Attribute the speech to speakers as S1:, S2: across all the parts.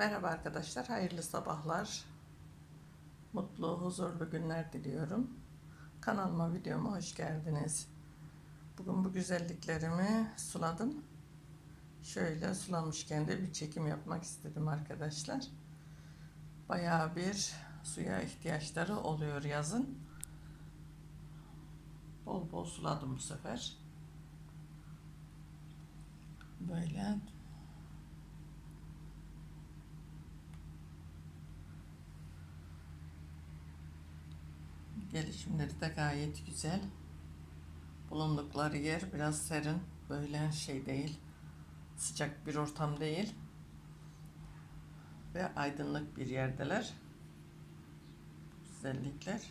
S1: Merhaba arkadaşlar, hayırlı sabahlar. Mutlu, huzurlu günler diliyorum. Kanalıma, videoma hoş geldiniz. Bugün bu güzelliklerimi suladım. Şöyle sulamışken de bir çekim yapmak istedim arkadaşlar. Bayağı bir suya ihtiyaçları oluyor yazın. Bol bol suladım bu sefer. Böyle Gelişimleri de gayet güzel. Bulundukları yer biraz serin. Böyle şey değil. Sıcak bir ortam değil. Ve aydınlık bir yerdeler. Güzellikler.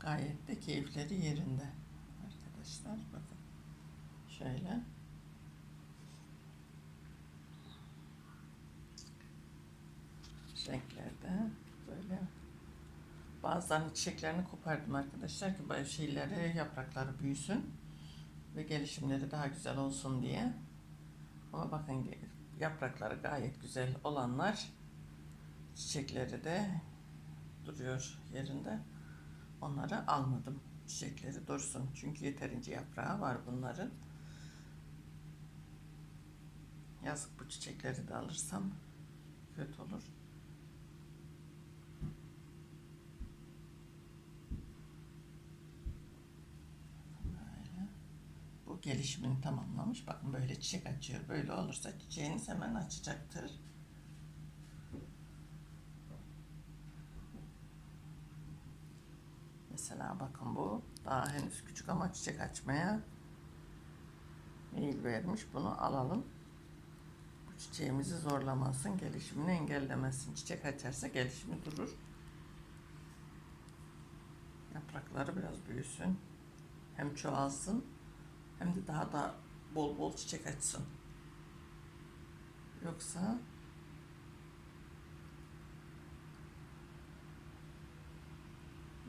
S1: Gayet de keyifleri yerinde. Arkadaşlar bakın. Şöyle. renklerde böyle bazılarının çiçeklerini kopardım arkadaşlar ki böyle şeyleri yaprakları büyüsün ve gelişimleri daha güzel olsun diye. Ama bakın yaprakları gayet güzel olanlar çiçekleri de duruyor yerinde. Onları almadım. Çiçekleri dursun. Çünkü yeterince yaprağı var bunların. Yazık bu çiçekleri de alırsam kötü olur. Böyle. Bu gelişimini tamamlamış. Bakın böyle çiçek açıyor. Böyle olursa çiçeğiniz hemen açacaktır. Mesela bakın bu daha henüz küçük ama çiçek açmaya meyil vermiş. Bunu alalım. Bu çiçeğimizi zorlamasın, gelişimini engellemesin. Çiçek açarsa gelişimi durur. Yaprakları biraz büyüsün. Hem çoğalsın hem de daha da bol bol çiçek açsın. Yoksa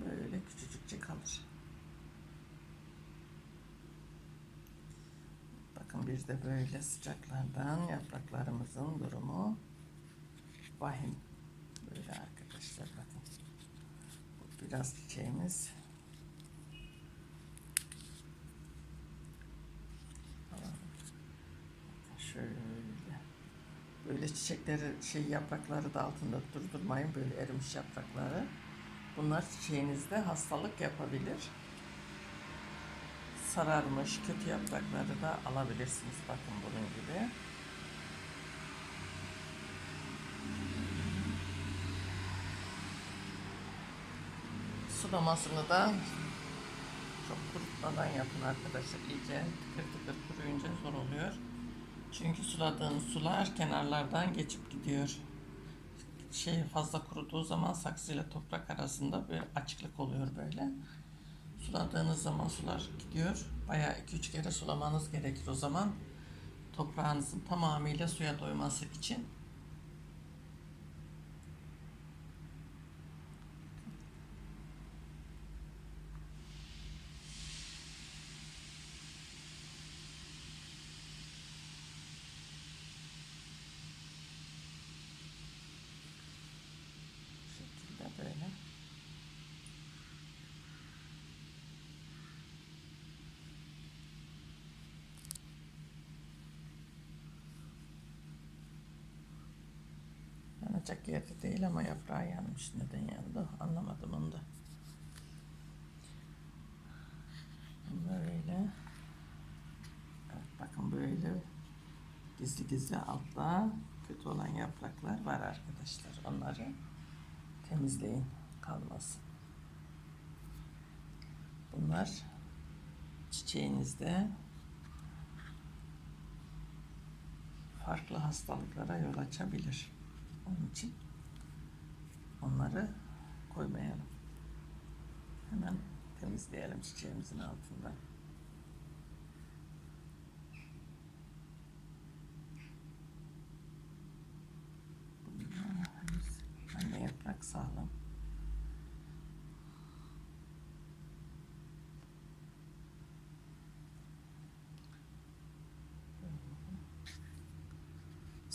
S1: böyle küçücükçe kalır. Bakın bir de böyle sıcaklardan yapraklarımızın durumu vahim. Böyle arkadaşlar bakın. Bu biraz çiçeğimiz. Şöyle. Böyle çiçekleri şey yaprakları da altında durdurmayın. Böyle erimiş yaprakları. Bunlar çiçeğinizde hastalık yapabilir. Sararmış kötü yaprakları da alabilirsiniz. Bakın bunun gibi. Sulamasını da çok kurutmadan yapın arkadaşlar. İyice tıkır tıkır kuruyunca zor oluyor. Çünkü suladığınız sular kenarlardan geçip gidiyor. Şey fazla kuruduğu zaman saksıyla toprak arasında bir açıklık oluyor böyle. Suladığınız zaman sular gidiyor. Bayağı 2-3 kere sulamanız gerekir o zaman. Toprağınızın tamamıyla suya doyması için. Bu şekilde böyle. Yanacak yerde değil ama yaprağı yanmış. Neden yandı anlamadım onu da. Böyle. Evet, bakın böyle gizli gizli altta kötü olan yapraklar var arkadaşlar. Onları temizleyin kalmasın. Bunlar çiçeğinizde farklı hastalıklara yol açabilir. Onun için onları koymayalım. Hemen temizleyelim çiçeğimizin altından. Anne yaprak sağlam.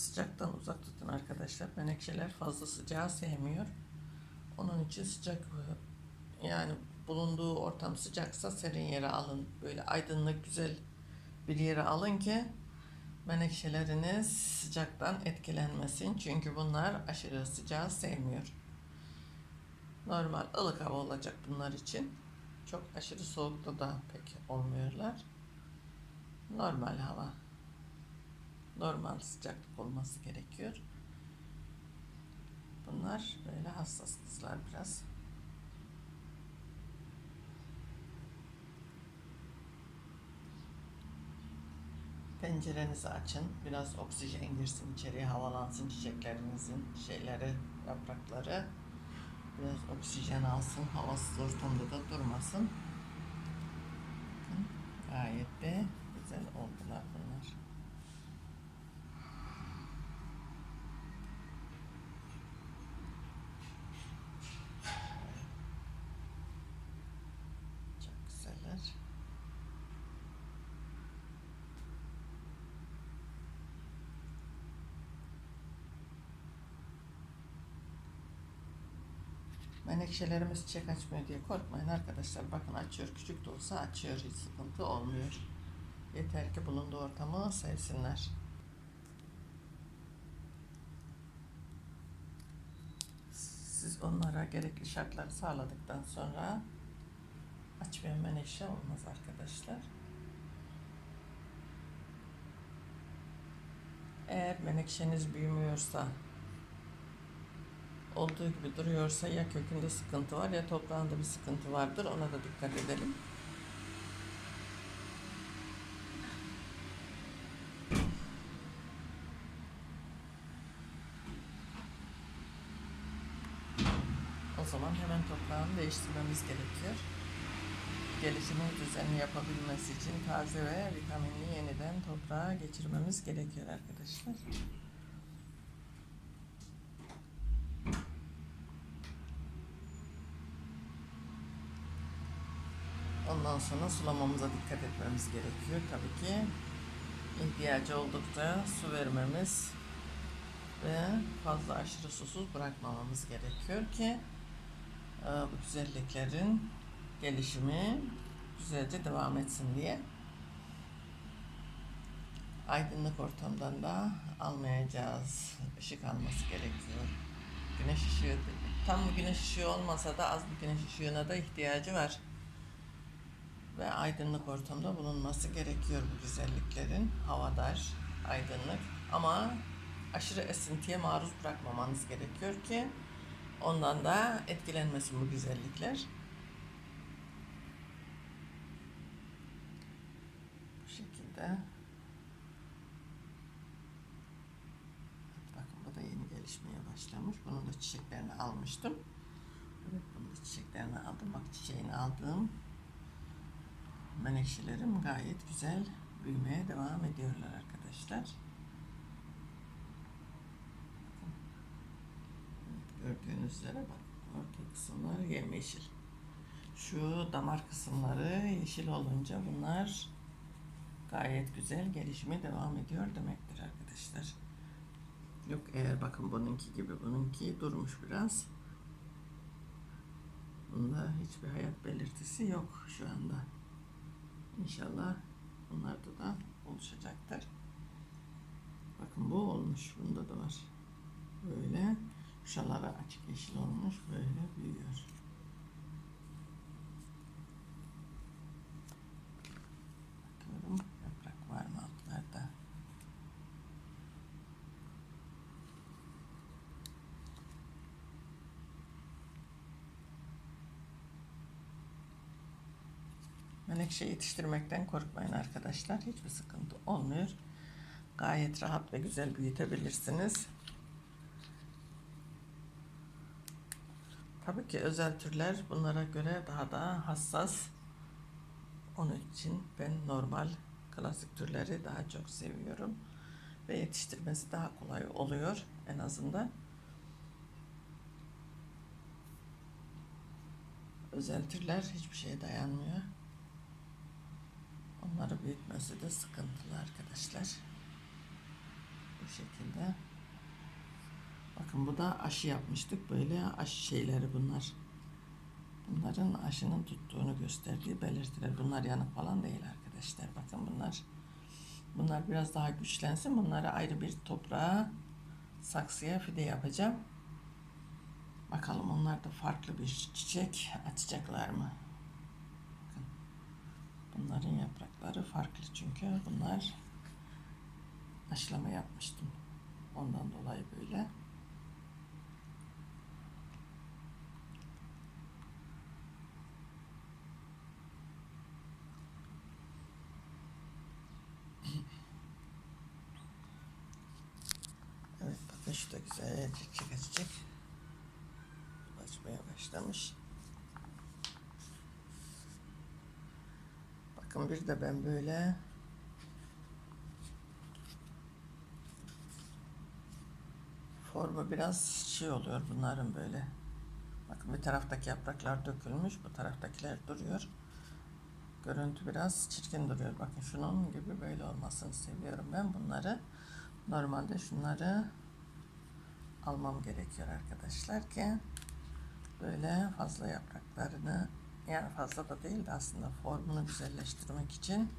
S1: Sıcaktan uzak tutun arkadaşlar. Menekşeler fazla sıcağı sevmiyor. Onun için sıcak yani bulunduğu ortam sıcaksa serin yere alın. Böyle aydınlık güzel bir yere alın ki menekşeleriniz sıcaktan etkilenmesin. Çünkü bunlar aşırı sıcağı sevmiyor. Normal ılık hava olacak bunlar için. Çok aşırı soğukta da pek olmuyorlar. Normal hava. Normal sıcaklık olması gerekiyor. Bunlar böyle hassas kızlar biraz. Pencerenizi açın. Biraz oksijen girsin içeriye havalansın çiçeklerinizin şeyleri, yaprakları. Biraz oksijen alsın. Havasız ortamda da durmasın. Gayet de güzel oldular bunlar. Çok güzeller. Menekşelerimiz çiçek açmıyor diye korkmayın arkadaşlar. Bakın açıyor. Küçük de olsa açıyor. Hiç sıkıntı olmuyor. Yeter ki bulunduğu ortamı sevsinler. Siz onlara gerekli şartları sağladıktan sonra açmayan menekşe olmaz arkadaşlar. Eğer menekşeniz büyümüyorsa olduğu gibi duruyorsa ya kökünde sıkıntı var ya toprağında bir sıkıntı vardır. Ona da dikkat edelim. O zaman hemen toprağını değiştirmemiz gerekiyor. Gelişimin düzenli yapabilmesi için taze ve vitaminli yeniden toprağa geçirmemiz gerekiyor arkadaşlar. Ondan sonra sulamamıza dikkat etmemiz gerekiyor. Tabii ki ihtiyacı oldukça su vermemiz ve fazla aşırı susuz bırakmamamız gerekiyor ki e, bu güzelliklerin gelişimi güzelce devam etsin diye. Aydınlık ortamdan da almayacağız. Işık alması gerekiyor. Güneş ışığı tam güneş ışığı olmasa da az bir güneş ışığına da ihtiyacı var ve aydınlık ortamda bulunması gerekiyor bu güzelliklerin. Havadar, aydınlık ama aşırı esintiye maruz bırakmamanız gerekiyor ki ondan da etkilenmesin bu güzellikler. Bu şekilde. Bakın bu da yeni gelişmeye başlamış. Bunun da çiçeklerini almıştım. Evet, bunun da çiçeklerini aldım. Bak çiçeğini aldım menekşelerim gayet güzel büyümeye devam ediyorlar arkadaşlar. Gördüğünüz üzere bak orta kısımları yemyeşil. Şu damar kısımları yeşil olunca bunlar gayet güzel gelişime devam ediyor demektir arkadaşlar. Yok eğer bakın bununki gibi bununki durmuş biraz. Bunda hiçbir hayat belirtisi yok şu anda. İnşallah bunlarda da oluşacaktır. Bakın bu olmuş. Bunda da var. Böyle şaları açık yeşil olmuş. Böyle büyüyor. Bakıyorum yaprak var mı altlarda. Menekşe yetiştirmekten korkmayın arkadaşlar. Hiçbir sıkıntı olmuyor. Gayet rahat ve güzel büyütebilirsiniz. Tabii ki özel türler bunlara göre daha da hassas. Onun için ben normal klasik türleri daha çok seviyorum. Ve yetiştirmesi daha kolay oluyor en azından. Özel türler hiçbir şeye dayanmıyor. Onları büyütmesi de sıkıntılı arkadaşlar. Bu şekilde. Bakın bu da aşı yapmıştık. Böyle aşı şeyleri bunlar. Bunların aşının tuttuğunu gösterdiği belirtiler. Bunlar yanık falan değil arkadaşlar. Bakın bunlar. Bunlar biraz daha güçlensin. Bunları ayrı bir toprağa, saksıya fide yapacağım. Bakalım onlar da farklı bir çiçek açacaklar mı? Bunların yaprakları farklı çünkü bunlar aşılama yapmıştım. Ondan dolayı böyle. Evet bakın şu da güzel çiçek. Açmaya başlamış. Bakın bir de ben böyle formu biraz şey oluyor bunların böyle. Bakın bir taraftaki yapraklar dökülmüş, bu taraftakiler duruyor. Görüntü biraz çirkin duruyor. Bakın şunun gibi böyle olmasını seviyorum ben bunları. Normalde şunları almam gerekiyor arkadaşlar ki böyle fazla yapraklarını yani fazla da değil de aslında formunu güzelleştirmek için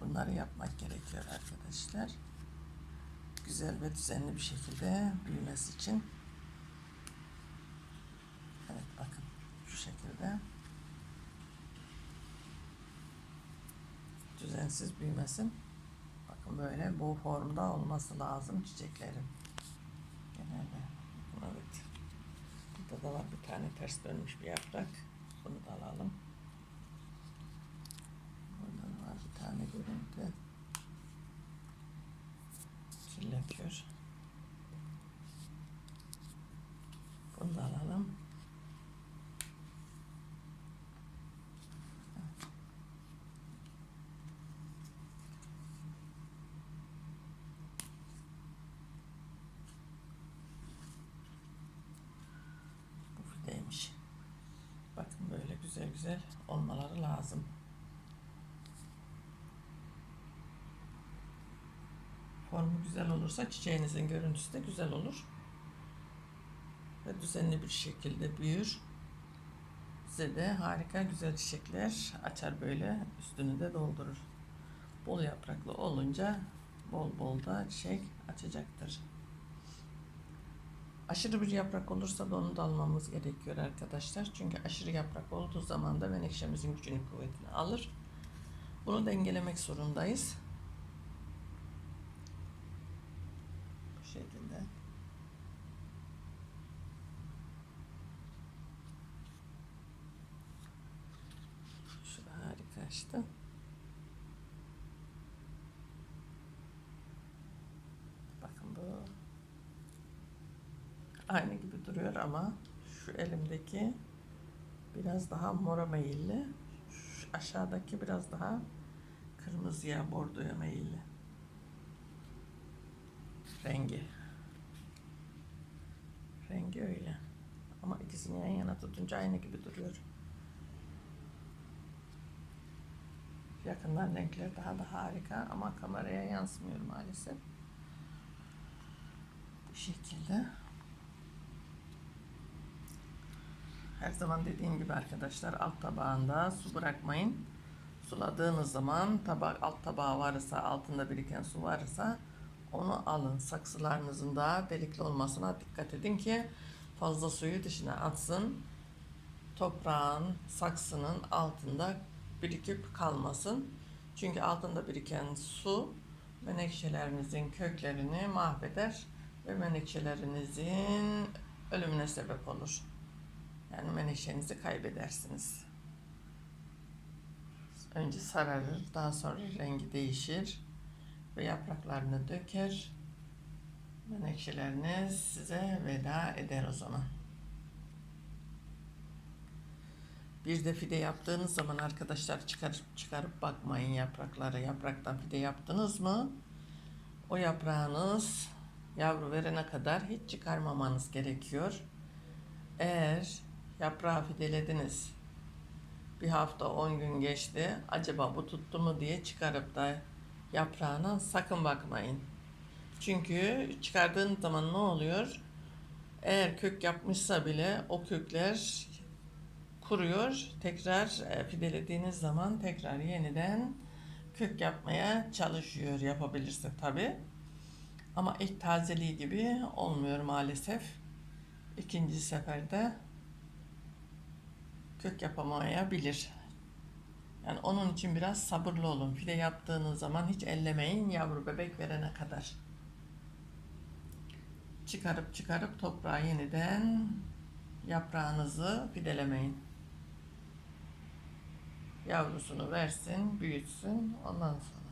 S1: bunları yapmak gerekiyor arkadaşlar. Güzel ve düzenli bir şekilde büyümesi için. Evet bakın şu şekilde. Düzensiz büyümesin. Bakın böyle bu formda olması lazım çiçeklerin. Genelde. Evet. Burada da var bir tane ters dönmüş bir yaprak. Bunu da alalım. Burada da var bir tane görüntü. Kirletiyor. Bunu da alalım. Bu fideymiş. Bakın böyle güzel olmaları lazım. Formu güzel olursa çiçeğinizin görüntüsü de güzel olur. Ve düzenli bir şekilde büyür. Size de harika güzel çiçekler açar böyle üstünü de doldurur. Bol yapraklı olunca bol bol da çiçek açacaktır. Aşırı bir yaprak olursa da onu da almamız gerekiyor arkadaşlar. Çünkü aşırı yaprak olduğu zaman da menekşemizin gücünü kuvvetini alır. Bunu dengelemek zorundayız. Bu şekilde. Şu da harika açtı. Bakın bu aynı gibi duruyor ama şu elimdeki biraz daha mora meyilli. Şu aşağıdaki biraz daha kırmızıya, bordoya meyilli. Rengi. Rengi öyle. Ama ikisini yan yana tutunca aynı gibi duruyor. Yakından renkler daha da harika ama kameraya yansımıyor maalesef. Bu şekilde. Her zaman dediğim gibi arkadaşlar alt tabağında su bırakmayın. Suladığınız zaman tabak alt tabağı varsa altında biriken su varsa onu alın. Saksılarınızın da delikli olmasına dikkat edin ki fazla suyu dışına atsın. Toprağın, saksının altında birikip kalmasın. Çünkü altında biriken su menekşelerinizin köklerini mahveder ve menekşelerinizin ölümüne sebep olur. Yani menekşenizi kaybedersiniz. Önce sararır, daha sonra rengi değişir ve yapraklarını döker. Menekşeleriniz size veda eder o zaman. Bir de fide yaptığınız zaman arkadaşlar çıkarıp çıkarıp bakmayın yaprakları. Yapraktan fide yaptınız mı? O yaprağınız yavru verene kadar hiç çıkarmamanız gerekiyor. Eğer yaprağı fidelediniz. Bir hafta 10 gün geçti. Acaba bu tuttu mu diye çıkarıp da yaprağına sakın bakmayın. Çünkü çıkardığın zaman ne oluyor? Eğer kök yapmışsa bile o kökler kuruyor. Tekrar e, fidelediğiniz zaman tekrar yeniden kök yapmaya çalışıyor yapabilirse tabi. Ama ilk tazeliği gibi olmuyor maalesef. İkinci seferde kök yapamayabilir. Yani onun için biraz sabırlı olun. Fide yaptığınız zaman hiç ellemeyin yavru bebek verene kadar. Çıkarıp çıkarıp toprağa yeniden yaprağınızı fidelemeyin. Yavrusunu versin, büyütsün ondan sonra.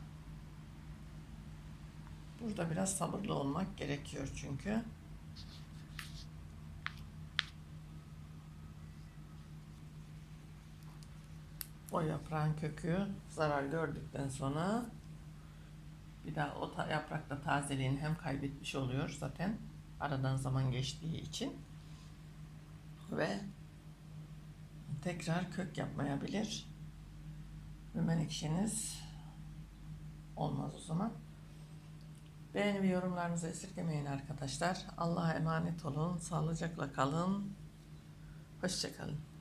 S1: Burada biraz sabırlı olmak gerekiyor çünkü. O yaprağın kökü zarar gördükten sonra bir daha o ta- yaprakta tazeliğini hem kaybetmiş oluyor zaten aradan zaman geçtiği için ve tekrar kök yapmayabilir ve menekşeniz olmaz o zaman. Beğeni ve yorumlarınızı esirgemeyin arkadaşlar. Allah'a emanet olun. Sağlıcakla kalın. Hoşçakalın.